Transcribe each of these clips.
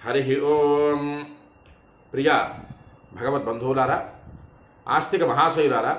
హరి ఓం. ప్రియ భగవద్బంధువులారా ఆస్తిక మహాశయులారా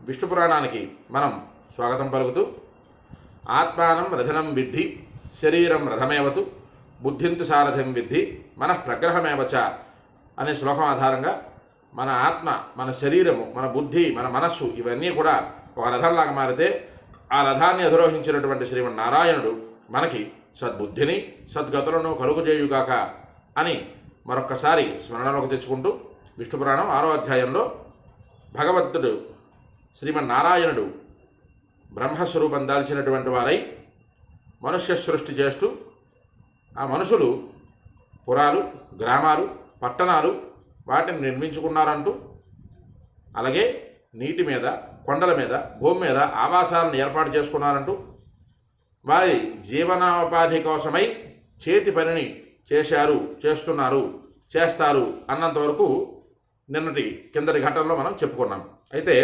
విష్ణు పురాణానికి మనం స్వాగతం పలుకుతూ ఆత్మానం రథనం విద్ధి శరీరం రథమేవతు బుద్ధింతు సారథం విద్ధి మన ప్రగ్రహమేవచ అనే శ్లోకం ఆధారంగా మన ఆత్మ మన శరీరము మన బుద్ధి మన మనస్సు ఇవన్నీ కూడా ఒక రథంలాగా మారితే ఆ రథాన్ని అధిరోహించినటువంటి శ్రీమన్నారాయణుడు మనకి సద్బుద్ధిని సద్గతులను కలుగుజేయుగాక. అని మరొక్కసారి స్మరణలోకి తెచ్చుకుంటూ విష్ణు పురాణం ఆరో అధ్యాయంలో భగవంతుడు శ్రీమన్నారాయణుడు బ్రహ్మస్వరూపం దాల్చినటువంటి వారై మనుష్య సృష్టి చేస్తూ ఆ మనుషులు పురాలు గ్రామాలు పట్టణాలు వాటిని నిర్మించుకున్నారంటూ అలాగే నీటి మీద కొండల మీద భూమి మీద ఆవాసాలను ఏర్పాటు చేసుకున్నారంటూ వారి జీవనోపాధి కోసమై చేతి పనిని చేశారు చేస్తున్నారు చేస్తారు అన్నంత వరకు నిన్నటి కిందటి ఘటనలో మనం చెప్పుకున్నాం. అయితే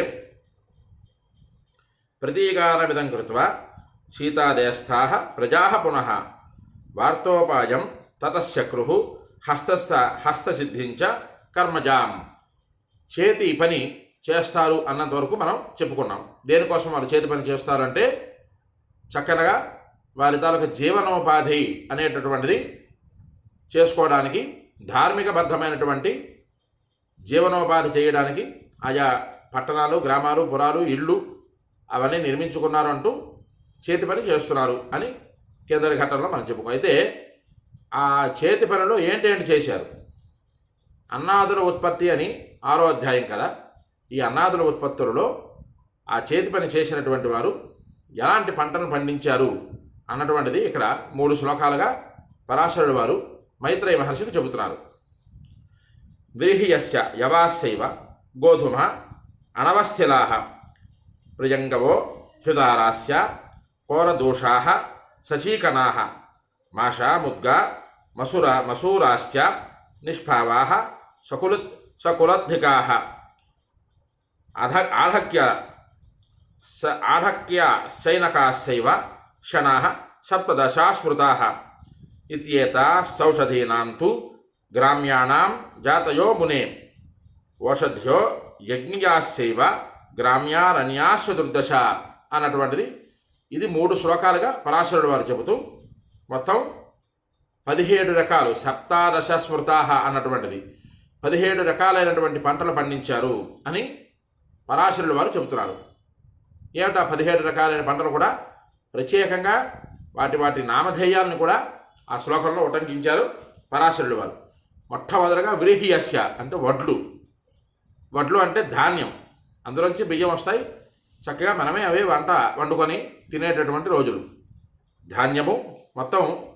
ప్రతీకారమిదం కృత్వా సీతాదేస్థా ప్రజా పునః వార్తోపాయం తతశక్రు హస్తస్థ హస్తసిద్ధించ కర్మజాం. చేతి పని చేస్తారు అన్నంత వరకు మనం చెప్పుకున్నాం. దేనికోసం వాళ్ళు చేతి పని చేస్తారంటే చక్కనగా వారి తాలూకా జీవనోపాధి అనేటటువంటిది చేసుకోవడానికి ధార్మికబద్ధమైనటువంటి జీవనోపాధి చేయడానికి ఆయా పట్టణాలు గ్రామాలు పురాలు ఇళ్ళు అవన్నీ నిర్మించుకున్నారు అంటూ చేతి పని చేస్తున్నారు అని కేంద్ర ఘట్టంలో మనం చెప్పుకో. అయితే ఆ చేతి పనిలో ఏంటేంటి చేశారు? అన్నాదుల ఉత్పత్తి అని ఆరో అధ్యాయం కదా. ఈ అన్నాదుల ఉత్పత్తులలో ఆ చేతి పని చేసినటువంటి వారు ఎలాంటి పంటను పండించారు అన్నటువంటిది ఇక్కడ మూడు శ్లోకాలుగా పరాశరుడు వారు మైత్రేయ మహర్షికి చెబుతున్నారు వ్రీహియస్య యవాస్యైవ గోధుమ అనవస్థిలా ప్రియంగవో హ్యుదారాస్య కోరదోషా సచీకనా మాషా ముద్గా మసుర మసూరాశ్చ నిష్భావా సకులు సకులద్ధికా అధ ఆఢక్య స ఆఢక్య సైనకాశ్చైవ క్షణా సప్తదశా స్మృతా ఇత్యేతా సౌషధీనాం తు గ్రామ్యాణం జాతయో మునే ఓషధ్యో యజ్ఞయాశ్చైవ గ్రామ్యారణ్యాశ దుర్దశ అన్నటువంటిది. ఇది మూడు శ్లోకాలుగా పరాశరుడు వారు చెబుతూ మొత్తం పదిహేడు రకాలు సప్తాదశ స్మృతాహ అన్నటువంటిది. పదిహేడు రకాలైనటువంటి పంటలు పండించారు అని పరాశరుడు వారు చెబుతున్నారు. ఏమిటా పదిహేడు రకాలైన పంటలు కూడా? ప్రత్యేకంగా వాటి వాటి నామధేయాలను కూడా ఆ శ్లోకంలో ఉటంకించారు పరాశరుడు వారు మొట్టమొదటిగా వ్రీహియస్య అంటే వడ్లు. వడ్లు అంటే ధాన్యం. అందులోంచి బియ్యం వస్తాయి. చక్కగా మనమే అవే వంట వండుకొని తినేటటువంటి రోజులు. ధాన్యము మొత్తం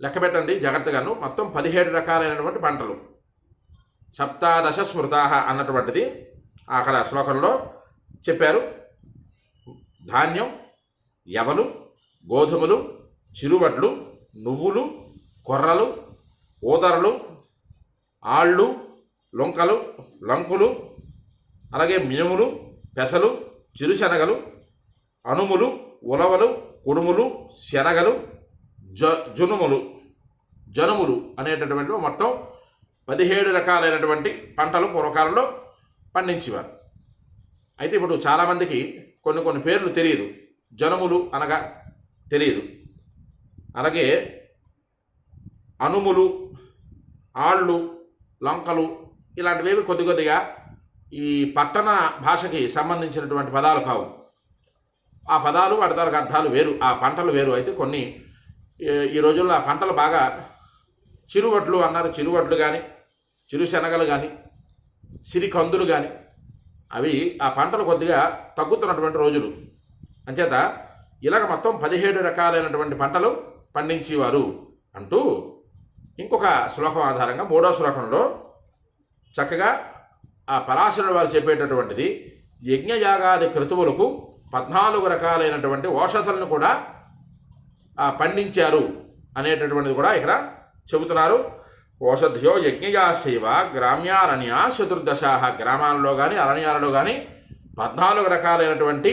లెక్క పెట్టండి జాగ్రత్తగాను. మొత్తం పదిహేడు రకాలైనటువంటి పంటలు. సప్తాదశ స్మృతా అన్నటువంటిది అక్కడ శ్లోకంలో చెప్పారు. ధాన్యం యవలు గోధుమలు చిరువడ్లు నువ్వులు కొర్రలు ఊదరలు ఆళ్ళు లొంకలు లంకులు అలాగే మినుములు పెసలు చిరుశనగలు అనుములు ఉలవలు కుడుములు శనగలు జ జునుములు జనుములు అనేటటువంటి మొత్తం పదిహేడు రకాలైనటువంటి పంటలు పూర్వకాలంలో పండించేవారు. అయితే ఇప్పుడు చాలామందికి కొన్ని కొన్ని పేర్లు తెలియదు. జనుములు అనగా తెలియదు. అలాగే అనుములు ఆళ్ళు లంకలు ఇలాంటివేవి కొద్ది కొద్దిగా ఈ పట్టణ భాషకి సంబంధించినటువంటి పదాలు కావు. ఆ పదాలు వాటి తాలూకు అర్థాలు వేరు ఆ పంటలు వేరు. అయితే కొన్ని ఈ- ఈ రోజుల్లో ఆ పంటలు బాగా చిరువడ్లు అన్నారు. చిరువడ్లు కానీ చిరుశనగలు కానీ సిరికందులు కానీ అవి ఆ పంటలు కొద్దిగా తగ్గుతున్నటువంటి రోజులు. అంచేత ఇలాగ మొత్తం పదిహేడు రకాలైనటువంటి పంటలు పండించేవారు అంటూ ఇంకొక శ్లోకం ఆధారంగా మూడో శ్లోకంలో చక్కగా ఆ పరాశరుడు వారు చెప్పేటటువంటిది యజ్ఞయాగాది క్రతువులకు పద్నాలుగు రకాలైనటువంటి ఔషధాలను కూడా పండించారు అనేటటువంటిది కూడా ఇక్కడ చెబుతున్నారు. ఔషధ్యో యజ్ఞయాశైవ గ్రామ్యారణ్య చతుర్దశ గ్రామాలలో కానీ అరణ్యాలలో కానీ పద్నాలుగు రకాలైనటువంటి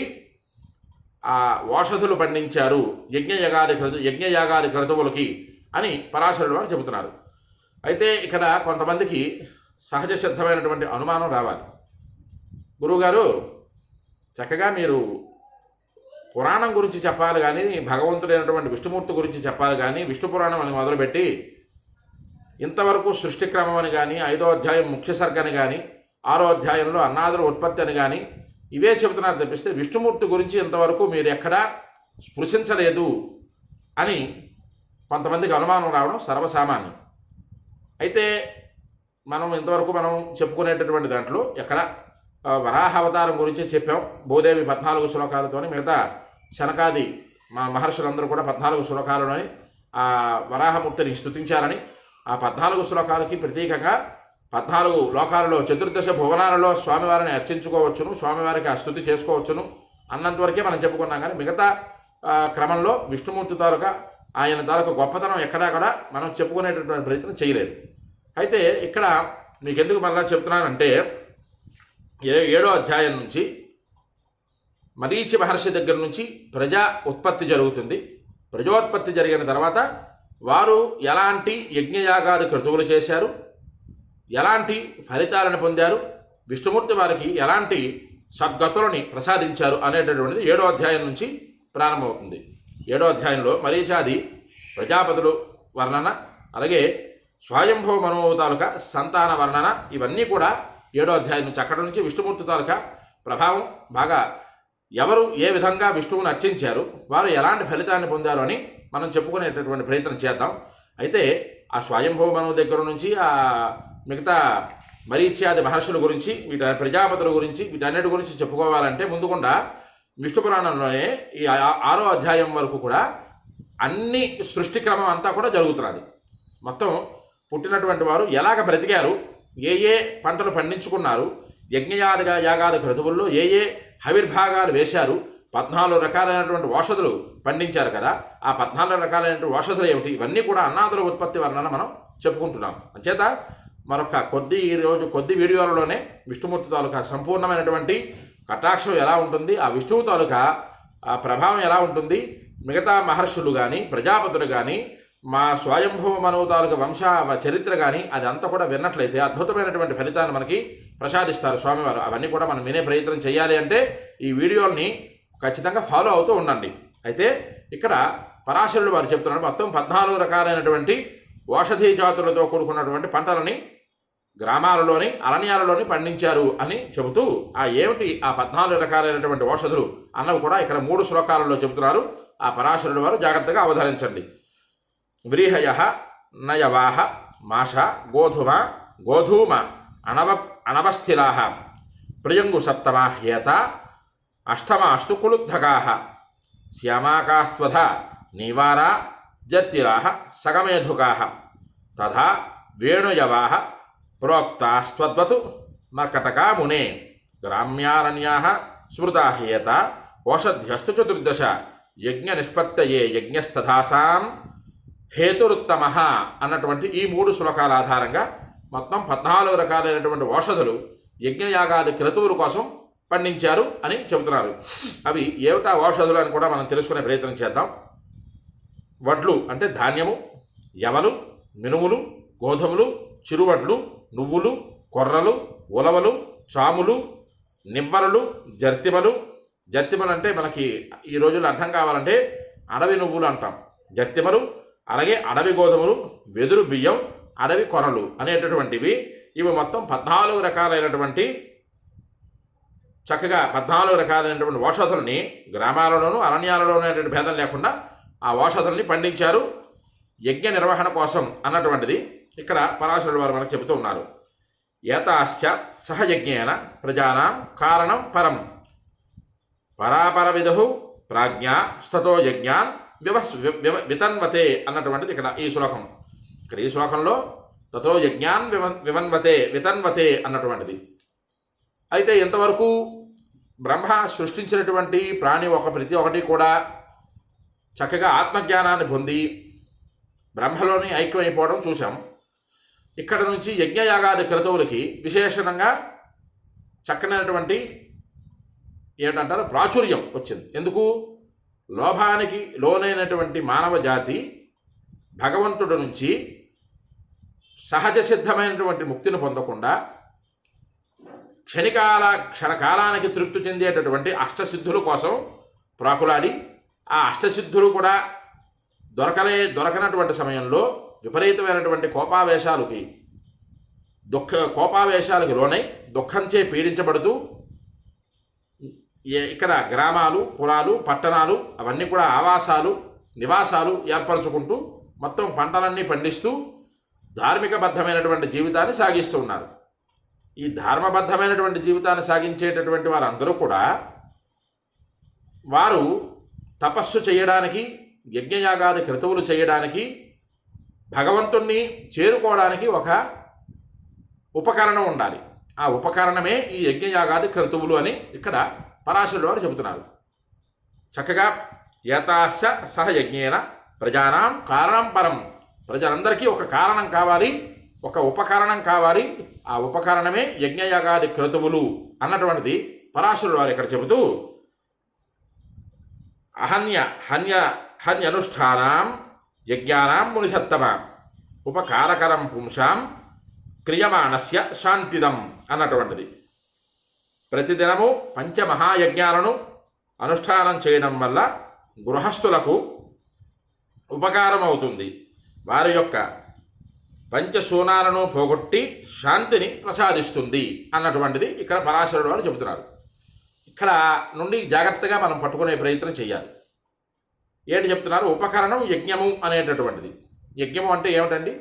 ఆ ఓషధులు పండించారు యజ్ఞయగాది క్రతు యజ్ఞయాగాది క్రతువులకి అని పరాశరుడు వారు చెబుతున్నారు. అయితే ఇక్కడ కొంతమందికి సహజ సిద్ధమైనటువంటి అనుమానం రావాలి. గురువుగారు చక్కగా మీరు పురాణం గురించి చెప్పాలి కానీ భగవంతుడైనటువంటి విష్ణుమూర్తి గురించి చెప్పాలి కానీ విష్ణు పురాణం అని మొదలుపెట్టి ఇంతవరకు సృష్టి క్రమం అని కానీ ఐదో అధ్యాయం ముఖ్య సర్గ అని కానీ ఆరో అధ్యాయంలో అన్నాదుల ఉత్పత్తి అని కానీ ఇవే చెబుతున్నారు తప్పిస్తే విష్ణుమూర్తి గురించి ఇంతవరకు మీరు ఎక్కడా స్పృశించలేదు అని కొంతమందికి అనుమానం రావడం సర్వసామాన్యం. అయితే మనం ఇంతవరకు మనం చెప్పుకునేటటువంటి దాంట్లో ఎక్కడ వరాహ అవతారం గురించి చెప్పాం. భూదేవి పద్నాలుగు శ్లోకాలతోని మిగతా శనకాది మా మహర్షులందరూ కూడా పద్నాలుగు శ్లోకాలలోని ఆ వరాహమూర్తిని స్తుతించారని ఆ పద్నాలుగు శ్లోకాలకి ప్రత్యేకంగా పద్నాలుగు లోకాలలో చతుర్దశ భువనాలలో స్వామివారిని అర్చించుకోవచ్చును స్వామివారికి ఆ చేసుకోవచ్చును అన్నంతవరకే మనం చెప్పుకున్నాం కానీ మిగతా క్రమంలో విష్ణుమూర్తి తాలూకా ఆయన తాలూకా గొప్పతనం ఎక్కడా కూడా మనం చెప్పుకునేటటువంటి ప్రయత్నం చేయలేదు. అయితే ఇక్కడ మీకు ఎందుకు మళ్ళా చెప్తున్నానంటే ఏడో అధ్యాయం నుంచి మరీచి మహర్షి దగ్గర నుంచి ప్రజా ఉత్పత్తి జరుగుతుంది. ప్రజోత్పత్తి జరిగిన తర్వాత వారు ఎలాంటి యజ్ఞయాగాది క్రతువులు చేశారు? ఎలాంటి ఫలితాలను పొందారు? విష్ణుమూర్తి వారికి ఎలాంటి సద్గతులని ప్రసాదించారు అనేటటువంటిది ఏడో అధ్యాయం నుంచి ప్రారంభమవుతుంది. ఏడో అధ్యాయంలో మరీచాది ప్రజాపతులు వర్ణన అలాగే స్వయంభవ మనోభవ తాలూకా సంతాన వర్ణన ఇవన్నీ కూడా ఏడో అధ్యాయం నుంచి అక్కడ నుంచి విష్ణుమూర్తి తాలూకా ప్రభావం బాగా ఎవరు ఏ విధంగా విష్ణువుని అర్చించారు వారు ఎలాంటి ఫలితాన్ని పొందారు అని మనం చెప్పుకునేటటువంటి ప్రయత్నం చేద్దాం. అయితే ఆ స్వయంభవ మనవ దగ్గర నుంచి ఆ మిగతా మరీచ్యాది మహర్షుల గురించి వీటి ప్రజాపతుల గురించి వీటన్నిటి గురించి చెప్పుకోవాలంటే ముందుకుండా విష్ణు పురాణంలోనే ఈ ఆరో అధ్యాయం వరకు కూడా అన్ని సృష్టి క్రమం అంతా కూడా జరుగుతున్నది. మొత్తం పుట్టినటువంటి వారు ఎలాగ బ్రతికారు ఏ ఏ పంటలు పండించుకున్నారు యజ్ఞయాదిగా యాగాది క్రతువుల్లో ఏ ఏ హవిర్భాగాలు వేశారు పద్నాలుగు రకాలైనటువంటి ఔషధులు పండించారు కదా ఆ పద్నాలుగు రకాలైనటువంటి ఔషధులు ఏమిటి? ఇవన్నీ కూడా అన్నాదుల ఉత్పత్తి వర్ణన మనం చెప్పుకుంటున్నాం. అంచేత మరొక కొద్ది ఈరోజు కొద్ది వీడియోలలోనే విష్ణుమూర్తి తాలూకా సంపూర్ణమైనటువంటి కటాక్షం ఎలా ఉంటుంది ఆ విష్ణువు తాలూకా ఆ ప్రభావం ఎలా ఉంటుంది మిగతా మహర్షులు కానీ ప్రజాపతులు కానీ మా స్వయంభవ మనవ తాలూకా వంశ చరిత్ర కానీ అది అంతా కూడా విన్నట్లయితే అద్భుతమైనటువంటి ఫలితాన్ని మనకి ప్రసాదిస్తారు స్వామివారు. అవన్నీ కూడా మనం వినే ప్రయత్నం చేయాలి అంటే ఈ వీడియోల్ని ఖచ్చితంగా ఫాలో అవుతూ ఉండండి. అయితే ఇక్కడ పరాశరుడు వారు చెప్తున్నారు మొత్తం పద్నాలుగు రకాలైనటువంటి ఔషధీ జాతులతో కూడుకున్నటువంటి పంటలని గ్రామాలలోని అరణ్యాలలోని పండించారు అని చెబుతూ ఆ ఏమిటి ఆ పద్నాలుగు రకాలైనటువంటి ఔషధులు అన్నవి కూడా ఇక్కడ మూడు శ్లోకాలలో చెబుతున్నారు. ఆ పరాశరుడు వారు జాగ్రత్తగా అవధరించండి వ్రీహయ నయవాహ మాష గోధుమ గోధూమ అనవ అనవస్థిలా ప్రియంగు సప్తమాహ్యేత అష్టమాస్తు కులుద్ధకాహ శ్యామాకాస్త్వధ నీవారా జర్తిరాహ సగమేధుకాహ తథా వేణుయవాహ ప్రోక్తాస్త్వద్వతు మర్కటకా మునే గ్రామ్యారణ్యా స్మృతాహేత ఓషధ్యస్తు చతుర్దశ యజ్ఞ నిష్పత్తయే యజ్ఞస్తథాసాం హేతురుత్తమ అన్నటువంటి ఈ మూడు శ్లోకాల ఆధారంగా మొత్తం పద్నాలుగు రకాలైనటువంటి ఔషధులు యజ్ఞయాగాది క్రతువుల కోసం పండించారు అని చెబుతున్నారు. అవి ఏమిటా ఔషధులు అని కూడా మనం తెలుసుకునే ప్రయత్నం చేద్దాం. వడ్లు అంటే ధాన్యము యవలు మినుములు గోధుమలు చిరువడ్లు నువ్వులు కొర్రలు ఉలవలు చాములు నిమ్మరలు జర్తిమలు. జర్తిమలు అంటే మనకి ఈ రోజుల్లో అర్థం కావాలంటే అడవి నువ్వులు అంటాం. జర్తిమలు అలాగే అడవి గోధుమలు వెదురు బియ్యం అడవి కొర్రలు అనేటటువంటివి. ఇవి మొత్తం పద్నాలుగు రకాలైనటువంటి చక్కగా పద్నాలుగు రకాలైనటువంటి ఔషధుల్ని గ్రామాలలోనూ అరణ్యాలలోనూ భేదం లేకుండా ఆ ఔషధుల్ని పండించారు. యజ్ఞ నిర్వహణ కోసం అన్నటువంటిది. ఇక్కడ పరాశరుడు వారు మనకు చెబుతూ ఉన్నారు. ఏతాశ్చ సహయజ్ఞేన ప్రజానాం కారణం పరం. పరాపర విధు ప్రాజ్ఞ స్థతో యజ్ఞాన్ వివస్ వి- వివ- వితన్వతే అన్నటువంటిది ఇక్కడ ఈ శ్లోకం. ఇక్కడ ఈ శ్లోకంలో తతో యజ్ఞాన్ వివన్ వివన్వతే వితన్వతే అన్నటువంటిది. అయితే ఇంతవరకు బ్రహ్మ సృష్టించినటువంటి ప్రాణి ఒక ప్రతి ఒక్కటి కూడా చక్కగా ఆత్మజ్ఞానాన్ని పొంది బ్రహ్మలోని ఐక్యమైపోవడం చూసాం ఇక్కడ నుంచి యజ్ఞయాగాది క్రతువులకి విశేషణంగా చక్కనైనటువంటి ఏమిటంటారు? ప్రాచుర్యం వచ్చింది. ఎందుకు? లోభానికి లోనైనటువంటి మానవ జాతి భగవంతుడి నుంచి సహజ సిద్ధమైనటువంటి ముక్తిని పొందకుండా క్షణికాల క్షణకాలానికి తృప్తి చెందేటటువంటి అష్టసిద్ధుల కోసం ప్రాకులాడి ఆ అష్టసిద్ధులు కూడా దొరకలే దొరకనటువంటి సమయంలో విపరీతమైనటువంటి కోపావేశాలకి దుఃఖ కోపావేశాలకు లోనై దుఃఖంచే పీడించబడుతూ ఇక్కడ గ్రామాలు పొలాలు పట్టణాలు అవన్నీ కూడా ఆవాసాలు నివాసాలు ఏర్పరచుకుంటూ మొత్తం పంటలన్నీ పండిస్తూ ధార్మికబద్ధమైనటువంటి జీవితాన్ని సాగిస్తూ ఉన్నారు. ఈ ధర్మబద్ధమైనటువంటి జీవితాన్ని సాగించేటటువంటి వారందరూ కూడా వారు తపస్సు చేయడానికి యజ్ఞయాగాది క్రతువులు చేయడానికి భగవంతుణ్ణి చేరుకోవడానికి ఒక ఉపకరణం ఉండాలి. ఆ ఉపకరణమే ఈ యజ్ఞయాగాది క్రతువులు అని ఇక్కడ పరాశరుడు వారు చెబుతున్నారు. చక్కగా యథాశ సహ యజ్ఞేన ప్రజానాం కారణం పరం. ప్రజలందరికీ ఒక కారణం కావాలి ఒక ఉపకరణం కావాలి. ఆ ఉపకరణమే యజ్ఞయాగాది క్రతువులు అన్నటువంటిది పరాశరుడు వారు ఇక్కడ చెబుతూ అహన్య హన్య హన్యనుష్ఠానం యజ్ఞానాం మునిషత్తమ ఉపకారకరం పుంసాం క్రియమాణస్య శాంతిదం అన్నటువంటిది. ప్రతిదినము పంచమహాయజ్ఞాలను అనుష్ఠానం చేయడం వల్ల గృహస్థులకు ఉపకారం అవుతుంది వారి యొక్క పంచశూనాలను పోగొట్టి శాంతిని ప్రసాదిస్తుంది అన్నటువంటిది ఇక్కడ పరాశరుడు వారు చెబుతున్నారు. ఇక్కడ నుండి జాగ్రత్తగా మనం పట్టుకునే ప్రయత్నం చేయాలి. ఏంటి చెప్తున్నారు? ఉపకరణం యజ్ఞము అనేటటువంటిది. యజ్ఞము అంటే ఏమిటండి?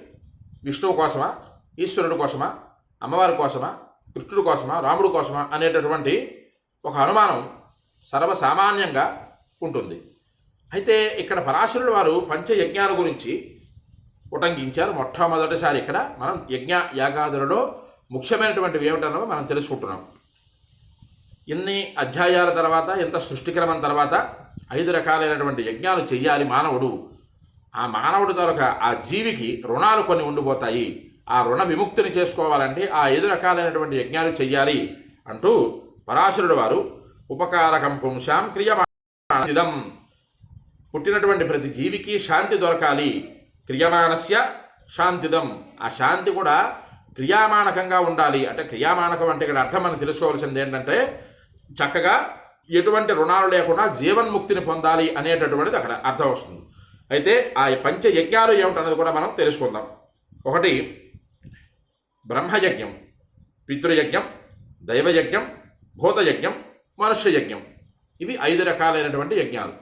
విష్ణువు కోసమా? ఈశ్వరుడు కోసమా? అమ్మవారి కోసమా? కృష్ణుడు కోసమా? రాముడు కోసమా? అనేటటువంటి ఒక అనుమానం సర్వసామాన్యంగా ఉంటుంది. అయితే ఇక్కడ పరాశరుడు వారు పంచయజ్ఞాల గురించి ఉటంకించారు. మొట్టమొదటిసారి ఇక్కడ మనం యజ్ఞ యాగాదులలో ముఖ్యమైనటువంటివి ఏమిటన్నో మనం తెలుసుకుంటున్నాం. ఇన్ని అధ్యాయాల తర్వాత ఇంత సృష్టిక్రమం తర్వాత ఐదు రకాలైనటువంటి యజ్ఞాలు చెయ్యాలి మానవుడు. ఆ మానవుడు తరక ఆ జీవికి రుణాలు కొన్ని ఉండిపోతాయి. ఆ రుణ విముక్తిని చేసుకోవాలంటే ఆ ఐదు రకాలైనటువంటి యజ్ఞాలు చెయ్యాలి అంటూ పరాశరుడు వారు ఉపకారకం పుంశాం క్రియమానం పుట్టినటువంటి ప్రతి జీవికి శాంతి దొరకాలి. క్రియమానస్య శాంతిదం. ఆ శాంతి కూడా క్రియామానకంగా ఉండాలి. అంటే క్రియామానకం అంటే ఇక్కడ అర్థం మనం తెలుసుకోవాల్సింది ఏంటంటే చక్కగా ఎటువంటి రుణాలు లేకుండా జీవన్ముక్తిని పొందాలి అనేటటువంటిది అక్కడ అర్థం వస్తుంది. అయితే ఆ పంచ యజ్ఞాలు ఏమిటన్నది కూడా మనం తెలుసుకుందాం. ఒకటి బ్రహ్మయజ్ఞం పితృయజ్ఞం దైవయజ్ఞం భూతయజ్ఞం మనుష్యయజ్ఞం. ఇవి ఐదు రకాలైనటువంటి యజ్ఞాలు.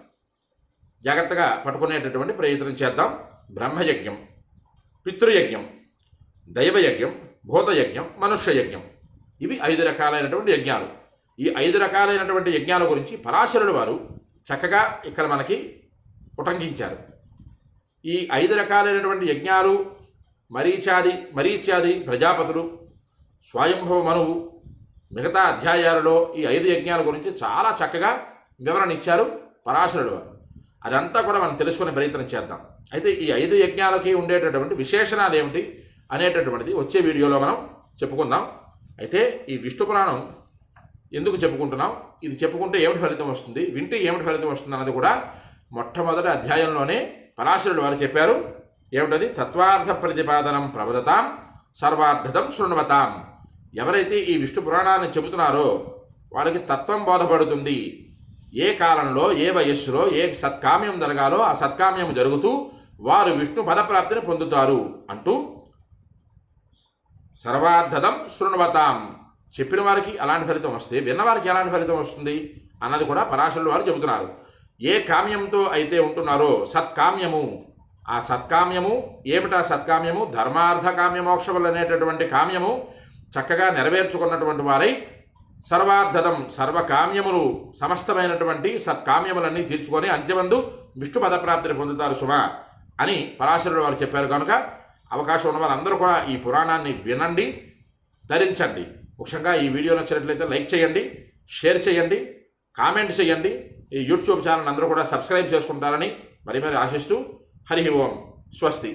జాగ్రత్తగా పట్టుకునేటటువంటి ప్రయత్నం చేద్దాం. బ్రహ్మయజ్ఞం పితృయజ్ఞం దైవయజ్ఞం భూతయజ్ఞం మనుష్యయజ్ఞం. ఇవి ఐదు రకాలైనటువంటి యజ్ఞాలు. ఈ ఐదు రకాలైనటువంటి యజ్ఞాల గురించి పరాశరుడు వారు చక్కగా ఇక్కడ మనకి ఉటంకించారు. ఈ ఐదు రకాలైనటువంటి యజ్ఞాలు మరీచాది మరీచ్యాది ప్రజాపతులు స్వయంభవ మనువు మిగతా అధ్యాయాలలో ఈ ఐదు యజ్ఞాల గురించి చాలా చక్కగా వివరణ ఇచ్చారు పరాశరుడు వారు. అదంతా కూడా మనం తెలుసుకునే ప్రయత్నం చేద్దాం. అయితే ఈ ఐదు యజ్ఞాలకి ఉండేటటువంటి విశేషణాలు ఏమిటి అనేటటువంటిది వచ్చే వీడియోలో మనం చెప్పుకుందాం. అయితే ఈ విష్ణు పురాణం ఎందుకు చెప్పుకుంటున్నాం? ఇది చెప్పుకుంటే ఏమిటి ఫలితం వస్తుంది? వింటే ఏమిటి ఫలితం వస్తుంది అన్నది కూడా మొట్టమొదటి అధ్యాయంలోనే పరాశరుడు వారు చెప్పారు. ఏమిటది? తత్వార్థ ప్రతిపాదనం ప్రవదతాం సర్వార్థతం శృణవతాం. ఎవరైతే ఈ విష్ణు పురాణాన్ని చెబుతున్నారో వాళ్ళకి తత్వం బోధపడుతుంది. ఏ కాలంలో ఏ వయస్సులో ఏ సత్కామ్యం జరగాలో ఆ సత్కామ్యం జరుగుతూ వారు విష్ణు పదప్రాప్తిని పొందుతారు అంటూ సర్వార్థదం శృణవతాం. చెప్పిన వారికి అలాంటి ఫలితం వస్తే విన్నవారికి ఎలాంటి ఫలితం వస్తుంది అన్నది కూడా పరాశరులు వారు చెబుతున్నారు. ఏ కామ్యంతో అయితే ఉంటున్నారో సత్కామ్యము. ఆ సత్కామ్యము ఏమిటా సత్కామ్యము? ధర్మార్థ కామ్యమోక్షములు అనేటటువంటి కామ్యము చక్కగా నెరవేర్చుకున్నటువంటి వారై సర్వార్థదం సర్వకామ్యములు సమస్తమైనటువంటి సత్కామ్యములన్నీ తీర్చుకొని అంత్యమందు విష్ణు పదప్రాప్తిని పొందుతారు సుమ అని పరాశరుడు వారు చెప్పారు. కనుక అవకాశం ఉన్న వారందరూ కూడా ఈ పురాణాన్ని వినండి ధరించండి. ముఖ్యంగా ఈ వీడియో నచ్చినట్లయితే లైక్ చేయండి షేర్ చేయండి కామెంట్ చేయండి. ఈ యూట్యూబ్ ఛానల్ అందరూ కూడా సబ్స్క్రైబ్ చేసుకుంటారని మరి మరి ఆశిస్తూ హరి ఓం స్వస్తి.